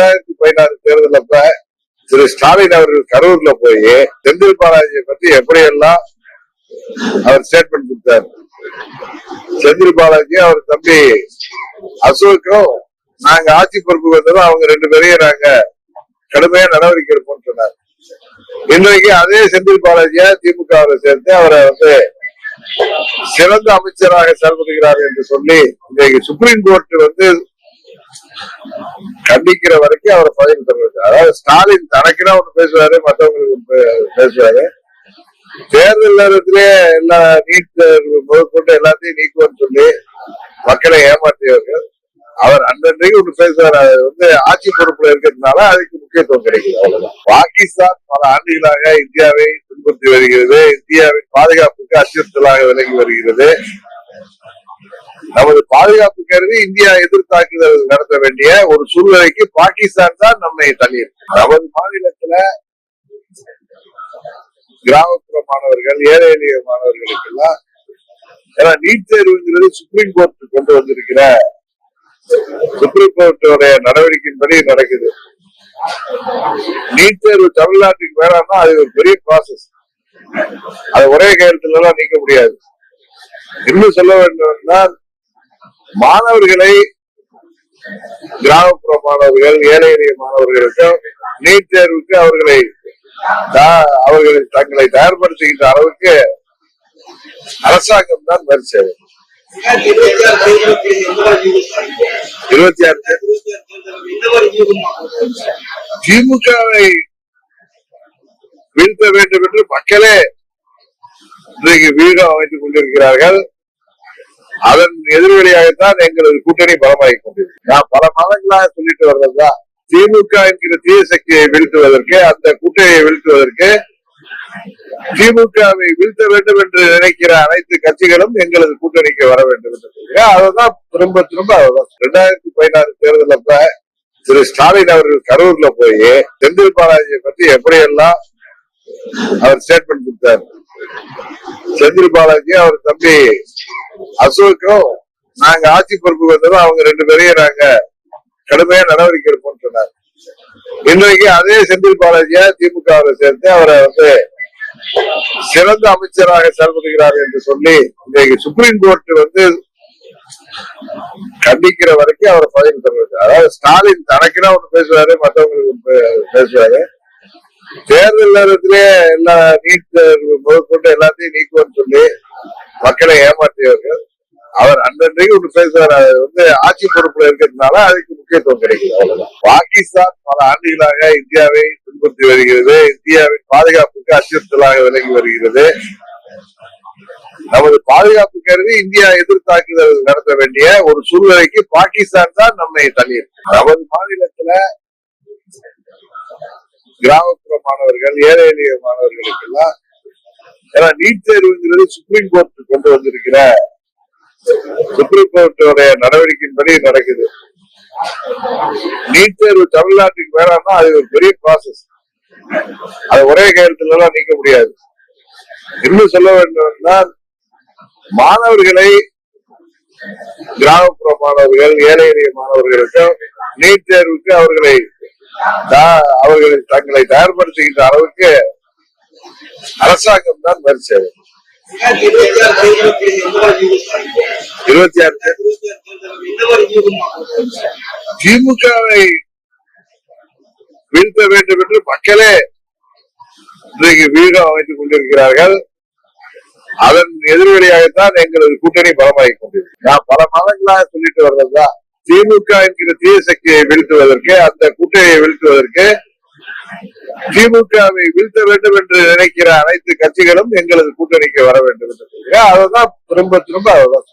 ரெண்டாயிரத்தி பதினாறு தேர்தல் அப்ப திரு ஸ்டாலின் அவர்கள் கரூர்ல போய் செந்தில் பாலாஜியை பத்தி எப்படியெல்லாம் அவர் ஸ்டேட்மெண்ட் கொடுத்தார். செந்தில் பாலாஜி அவர் தம்பி அசோக்கும் நாங்க ஆட்சி பொறுப்பு வந்ததும் அவங்க ரெண்டு பேரையும் நாங்க கடுமையா நடவடிக்கை எடுப்போம் சொன்னார். இன்றைக்கு அதே செந்தில் பாலாஜியா திமுகவை சேர்த்து அவரை வந்து சிறந்த அமைச்சராக செயல்படுகிறார் என்று சொல்லி இன்றைக்கு சுப்ரீம் கோர்ட் வந்து கண்டிக்கிற வரைக்கும் அவரை பதவி தருவது அதாவது ஸ்டாலின் தனக்குனா ஒன்று பேசுவாரு மற்றவங்களுக்கு பேசுவாரு. தேர்தல் நேரத்திலே எல்லா நீட் தேர்வு முதற்கொண்டு எல்லாத்தையும் நீக்குவோம்னு சொல்லி மக்களை ஏமாற்றியவர்கள். அவர் அன்றன்றைக்கு ஒண்ணு பேசுவார். அது வந்து ஆட்சி பொறுப்புல இருக்கிறதுனால அதுக்கு முக்கியத்துவம் கிடைக்குது அவ்வளவுதான். பாகிஸ்தான் பல ஆண்டுகளாக இந்தியாவை துன்புறுத்தி வருகிறது. இந்தியாவின் பாதுகாப்புக்கு அச்சுறுத்தலாக விலகி வருகிறது. நமது பாதுகாப்பு கருதி இந்தியா எதிர்த்தாக்குதல் நடத்த வேண்டிய ஒரு சூழ்நிலைக்கு பாகிஸ்தான் தான் நம்மை தள்ளியிருக்கு. நமது மாநிலத்துல கிராமப்புற மாணவர்கள் ஏழை எளிய மாணவர்களுக்கு எல்லாம் ஏன்னா நீட் தேர்வுங்கிறது சுப்ரீம் கோர்ட் கொண்டு வந்திருக்கிற சுப்ரீம் கோர்ட்டோடைய நடவடிக்கையின்படி நடக்குது. நீட் தேர்வு தமிழ்நாட்டுக்கு வேணாம்னா அது ஒரு பெரிய ப்ராசஸ் அது ஒரே கையெழுத்துல எல்லாம் நீக்க முடியாது. இன்னும் சொல்ல வேண்டும் என்றால் மாணவர்களை கிராமப்புற மாணவர்கள் ஏழை எளிய மாணவர்களுக்கு நீட் தேர்வுக்கு அவர்களை அவர்களை தங்களை தயார்படுத்துகின்ற அளவுக்கு அரசாங்கம் தான் வரி இருபத்தி ஆறு இருபத்தி ஆறு திமுகவை வீழ்த்த வேண்டும் என்று மக்களே இன்றைக்கு வீகம் அமைத்துக் கொண்டிருக்கிறார்கள். அதன் எதிர்வெளியாகத்தான் எங்களது கூட்டணி பலமாகி கொண்டிருக்கு நான் பல மாதங்களாக சொல்லிட்டு வர்றதுதான் திமுக என்கிற தீய சக்தியை வீழ்த்துவதற்கு அந்த கூட்டணியை வீழ்த்துவதற்கு திமுகவை வீழ்த்த வேண்டும் என்று நினைக்கிற அனைத்து கட்சிகளும் எங்களது கூட்டணிக்கு வர வேண்டும் என்று அதைதான் திரும்ப திரும்ப அதுதான். ரெண்டாயிரத்தி பதினாறு தேர்தல் அப்ப திரு ஸ்டாலின் அவர்கள் கரூர்ல போய் செந்தில் பாலாஜியை பத்தி எப்படியெல்லாம் அவர் ஸ்டேட்மெண்ட் கொடுத்தார். செந்தில் பாலாஜி அவர் தம்பி அசோக்கும் நாங்க ஆட்சி பொறுப்பு வந்ததும் அவங்க ரெண்டு பேரையும் நாங்க கடுமையா நடவடிக்கை எடுப்போம்னு சொன்னார் இன்றைக்கு அதே செந்தில் பாலாஜியா திமுகவை சேர்த்து அவரை வந்து சிறந்த அமைச்சராக செயல்படுகிறார் என்று சொல்லி இன்றைக்கு சுப்ரீம் கோர்ட் வந்து கண்டிக்கிற வரைக்கும் அவரை பதவி தருவது அதாவது ஸ்டாலின் தனக்குனா ஒண்ணு பேசுவாரு மற்றவங்களுக்கு பே- பேசுவாரு. தேர்தல் நேரத்திலே எல்லா நீட் முதற்கொண்டு எல்லாத்தையும் நீக்குவோம்னு சொல்லி மக்களை ஏமாற்றியவர்கள். அவர் அன்றன்றைக்கு ஒண்ணு பேசுவார் அது வந்து ஆட்சி பொறுப்புல இருக்கிறதுனால அதுக்கு முக்கியத்துவம் கிடைக்குது அவ்வளவுதான். பாகிஸ்தான் பல ஆண்டுகளாக இந்தியாவை துன்புறுத்தி வருகிறது. இந்தியாவின் பாதுகாப்புக்கு அச்சுறுத்தலாக விலகி வருகிறது. நமது பாதுகாப்பு கருதி இந்தியா எதிர் தாக்குதல் நடத்த வேண்டிய ஒரு சூழ்நிலைக்கு பாகிஸ்தான் தான் நம்மை தள்ளியிருக்கு நமது மாநிலத்துல கிராமப்புற மாணவர்கள் ஏழை எளிய மாணவர்களுக்கெல்லாம் ஏன்னா நீட் தேர்வுங்கிறது சுப்ரீம் கோர்ட் கொண்டு வந்திருக்கிற சுப்ரீம் கோர்ட்டோட நடவடிக்கையின்படி நடக்குது. நீட் தேர்வு தமிழ்நாட்டுக்கு வேணாம்னா அது ஒரு பெரிய ப்ராசஸ் அது ஒரே கையெழுத்துல எல்லாம் நீக்க முடியாது. இன்னும் சொல்ல வேண்டும் என்றால் மாணவர்களை கிராமப்புற மாணவர்கள் ஏழை எளிய மாணவர்களுக்கும் நீட் தேர்வுக்கு அவர்களை தா- அவர்களை தங்களை தயார்படுத்துகின்ற அளவுக்கு அரசாங்கம் தான் வரிசை இருபத்தி ஆறு. திமுகவை வீழ்த்த வேண்டும் என்று மக்களே இன்றைக்கு வீடு அமைத்துக் கொண்டிருக்கிறார்கள். அதன் எதிர்வெளியாகத்தான் எங்களது கூட்டணி பலமாகிக் கொண்டிருக்கு நான் பல மாதங்களாக சொல்லிட்டு வர்றதுதான். திமுக என்கிற தீய சக்தியை வீழ்த்துவதற்கு அந்த கூட்டணியை வீழ்த்துவதற்கு திமுகவை வீழ்த்த வேண்டும் என்று நினைக்கிற அனைத்து கட்சிகளும் எங்களது கூட்டணிக்கு வர வேண்டும் என்று. சொல்கிறேன் அததான் திரும்ப திரும்ப அதை